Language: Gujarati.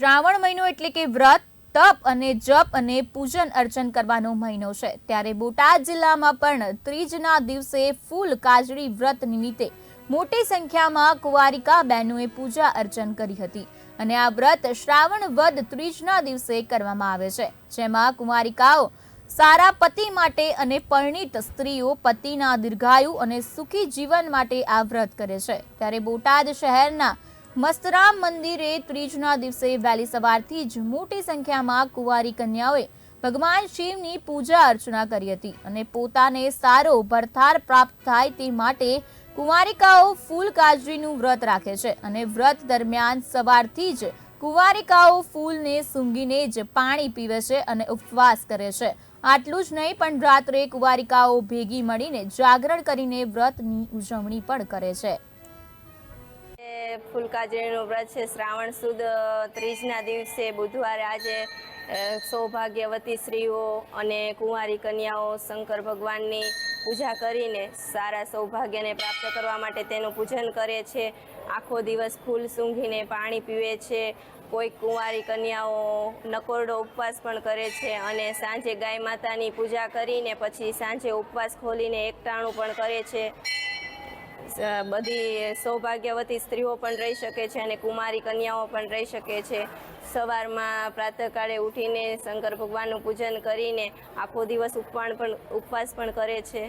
શ્રાવણ મહિનો એટલે કે વ્રત, તપ અને જપ અને પૂજન અર્ચન કરવાનો મહિનો છે. ત્યારે બોટાદ જિલ્લામાં પણ ત્રીજના દિવસે ફૂલ કાજળી વ્રત નિમિત્તે મોટી સંખ્યામાં કુંવારિકા બહેનોએ પૂજા અર્ચન કરી હતી અને આ વ્રત શ્રાવણ વદ ત્રીજના દિવસે કરવામાં આવે છે. જેમાં કુંવારિકાઓ સારા પતિ માટે અને પરિણીત સ્ત્રીઓ પતિના દીર્ઘાયુ અને સુખી જીવન માટે આ વ્રત કરે છે. ત્યારે બોટાદ શહેરના મસ્તરામ મંદિરે ત્રીજના દિવસે વહેલી સવારથી જ મોટી સંખ્યામાં કુંવારી કન્યાઓએ ભગવાન શિવની પૂજા અર્ચના કરી હતી અને પોતાને સારો ભરથાર પ્રાપ્ત થાય તે માટે કુંવારિકાઓ ફૂલ કાજરીનું વ્રત રાખે છે અને વ્રત દરમિયાન સવારથી જ કુંવારિકાઓ ફૂલને સૂંઘીને જ પાણી પીવે છે અને ઉપવાસ કરે છે. આટલું જ નહીં, પણ રાત્રે કુંવારિકાઓ ભેગી મળીને જાગરણ કરીને વ્રતની ઉજવણી પણ કરે છે. એ વ્રત છે, શ્રાવણ સુદ ત્રીજના દિવસે બુધવારે આજે સૌભાગ્યવતી સ્ત્રીઓ અને કુંવારી કન્યાઓ શંકર ભગવાનની પૂજા કરીને સારા સૌભાગ્યને પ્રાપ્ત કરવા માટે તેનું પૂજન કરે છે. આખો દિવસ ફૂલ સૂંઘીને પાણી પીવે છે. કોઈ કુંવારી કન્યાઓ નકોરડો ઉપવાસ પણ કરે છે અને સાંજે ગાય માતાની પૂજા કરીને પછી સાંજે ઉપવાસ ખોલીને એકટાણું પણ કરે છે. બધી સૌભાગ્યવતી સ્ત્રીઓ પણ રહી શકે છે અને કુમારી કન્યાઓ પણ રહી શકે છે. સવારમાં પ્રાતઃકાળે ઉઠીને શંકર ભગવાનનું પૂજન કરીને આખો દિવસ ઉપવાસ પણ ઉપવાસ પણ કરે છે.